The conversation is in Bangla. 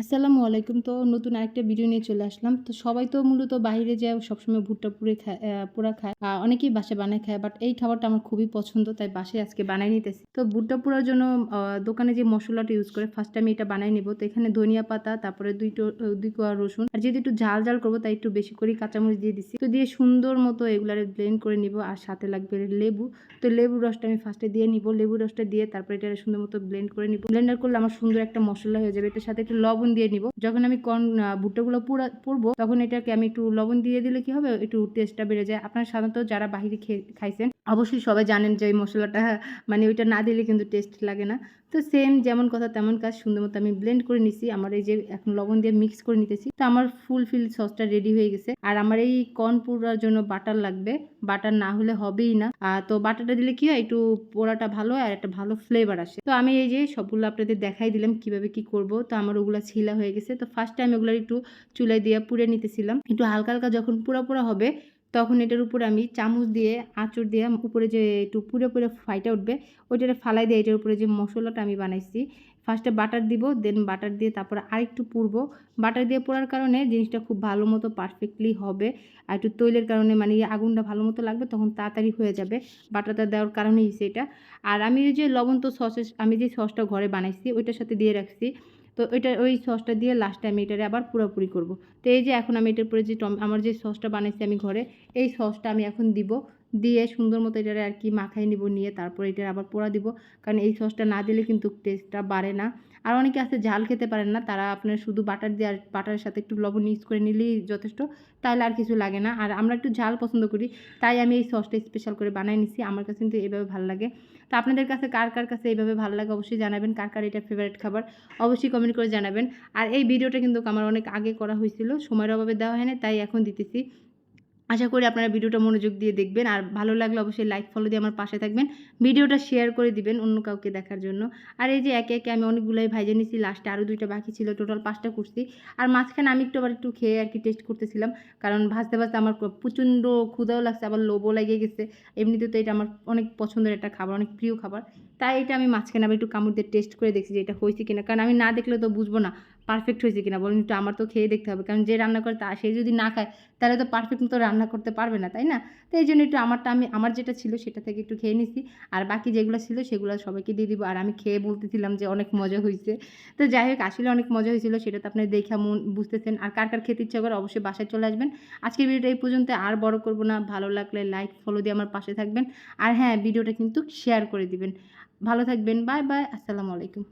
আসসালামু আলাইকুম। তো নতুন আরেকটা ভিডিও নিয়ে চলে আসলাম। তো সবাই তো মূলত বাইরে যায়, সবসময় ভুট্টা পুড়ে খায় পোড়া খায়। অনেকেই বাসায় বানায় খায় বাট এই খাবারটা আমার খুবই পছন্দ, তাই বাসায় আজকে বানাই নিতেছি। তো ভুট্টা পোড়ার জন্য দোকানে যে মশলাটা ইউজ করে ফার্স্ট আমি এটা বানাই নিব। তো এখানে ধনিয়া পাতা, তারপরে দুইটো দুই কোয়া রসুন। আর যেহেতু একটু ঝাল ঝাল করব, তাই একটু বেশি করে কাঁচামরিচ দিয়ে দিচ্ছি তো দিয়ে সুন্দর মতো এগুলারে ব্লেন্ড করে নিব, আর সাথে লাগবে লেবু। তো লেবুর রসটা আমি ফার্স্টে দিয়ে নিব। লেবুর রসটা দিয়ে তারপরে এটা সুন্দর মতো ব্লেন্ড করে নিব। ব্লেন্ডার করলে আমার সুন্দর একটা মশলা হয়ে যাবে। এটার সাথে একটু লবণ দিয়ে নিব। যখন আমি কর্ন ভুট্টাগুলো পুরা, পুরবো, তখন এটাকে আমি একটু লবণ দিয়ে দিলে কি হবে? একটু টেস্টটা বেড়ে যায়। আপনারা সাধারণত যারা বাহিরে খাইছেন অবশ্যই সবাই জানেন যে ওই মশলাটা মানে ওইটা না দিলে কিন্তু টেস্ট লাগে না। তো সেম যেমন কথা, তেমন কাজ সুন্দর মতো আমি ব্লেন্ড করে নিছি। আমার এই যে এখন লবণ দিয়ে মিক্স করে নিতেছি। তো আমার ফুল ফিল সসটা রেডি হয়ে গেছে। আর আমার এই কর্ন পুরার জন্য বাটার লাগবে। বাটার না হলে হবেই না। তো বাটারটা দিলে কি হয়? একটু পোড়াটা ভালো আর একটা ভালো ফ্লেভার আসে। তো আমি এই যে সবগুলো আপনাদের দেখাই দিলাম কীভাবে কি করব। তো আমার ওগুলো ছিলা হয়ে গেছে। তো ফার্স্ট টাইম ওগুলো একটু চুলায় দিয়ে পুড়ে নিতেছিলাম। একটু হালকা হালকা যখন পুরা পুরা হবে তখন এটার উপরে আমি চামচ দিয়ে, আঁচড় দিয়ে উপরে যে একটু পুরো পুরো ফাইটা উঠবে, ওইটারে ফালাই দিয়ে এটার উপরে যে মশলাটা আমি বানাইছি ফার্স্টে বাটার দিব দেন বাটার দিয়ে তারপরে আরেকটু পুরবো। বাটার দিয়ে পোড়ার কারণে জিনিসটা খুব ভালো মতো পারফেক্টলি হবে। আর একটু তৈলের কারণে মানে আগুনটা ভালো মতো লাগবে তখন তাড়াতাড়ি হয়ে যাবে, বাটারটা দেওয়ার কারণেই সেটা আর আমি ওই যে লবণ তো সসেস আমি যে সসটা ঘরে বানাইছি, ওইটার সাথে দিয়ে রাখছি। তো ওইটা ওই সসটা দিয়ে লাস্টে আমি এটারে আবার পুরোপুরি করব। তো এই যে এখন আমি এটার পরে যে আমার যে সসটা বানাইছি আমি ঘরে, এই সসটা আমি এখন দিব। দিয়ে সুন্দর মতো এটারে আর কি মাখাই নিব, নিয়ে তারপর এটার আবার পোড়া দিব। কারণ এই সসটা না দিলে কিন্তু টেস্টটা বাড়ে না। আর অনেকে আছে ঝাল খেতে পারেন না, তারা আপনার শুধু বাটার দিয়ে আর বাটারের সাথে একটু লবণ মিক্স করে নিলেই যথেষ্ট তাহলে আর কিছু লাগে না। আর আমরা একটু ঝাল পছন্দ করি, তাই আমি এই সসটা স্পেশাল করে বানাই নিছি। আমার কাছে কিন্তু এইভাবে ভালো লাগে। তো আপনাদের কাছে কার কার কাছে এইভাবে ভালো লাগে অবশ্যই জানাবেন, কার কার এটা ফেভারিট খাবার অবশ্যই কমেন্ট করে জানাবেন। আর এই ভিডিওটা কিন্তু আমার অনেক আগে করা হয়েছিল, সময়ের অভাবে দেওয়া হয় না তাই এখন দিতেছি। আশা করি আপনারা ভিডিওটা মনোযোগ দিয়ে দেখবেন। আর ভালো লাগলে অবশ্যই লাইক ফলো দিয়ে আমার পাশে থাকবেন। ভিডিওটা শেয়ার করে দিবেন অন্য কাউকে দেখার জন্য। আর এই যে একে একে আমি অনেকগুলোই ভাইজে নিছি লাস্টে আরও দুইটা বাকি ছিল টোটাল পাঁচটা করছি। আর মাঝখানে আমি একটু আবার একটু খেয়ে আর কি টেস্ট করতেছিলাম। কারণ ভাজতে ভাজতে আমার প্রচণ্ড ক্ষুদাও লাগছে, আবার লোভও লেগে গেছে। এমনিতে তো এটা আমার অনেক পছন্দের একটা খাবার, অনেক প্রিয় খাবার। তাই এটা আমি মাঝখানে আবার একটু কামড় দিয়ে টেস্ট করে দেখছি যে এটা হয়েছে কিনা। কারণ আমি না দেখলে তো বুঝব না। পারফেক্ট হয়েছে কিনা বলুন, একটু আমার তো খেয়ে দেখতে হবে। কারণ যে রান্না করে তা, সে যদি না খায়, তাহলে তো পারফেক্ট মতো রান্না করতে পারবে না, তাই না? তো এই জন্য একটু আমারটা আমি, আমার যেটা ছিল সেটা থেকে একটু খেয়ে নিছি। আর বাকি যেগুলো ছিল সেগুলো সবাইকে দিয়ে দিব। আর আমি খেয়ে বলতেছিলাম যে অনেক মজা হয়েছে। তো যাই হোক, আসলে অনেক মজা হয়েছিল, সেটা তো আপনি দেখে মন, বুঝতেছেন। আর কার কার খেতে ইচ্ছা করে অবশ্যই বাসায় চলে আসবেন। আজকের ভিডিওটা এই পর্যন্ত, আর বড় করব না। ভালো লাগলে লাইক ফলো দিয়ে আমার পাশে থাকবেন। আর হ্যাঁ ভিডিওটা কিন্তু শেয়ার করে দিবেন। ভালো থাকবেন বাই বাই আসসালামু আলাইকুম।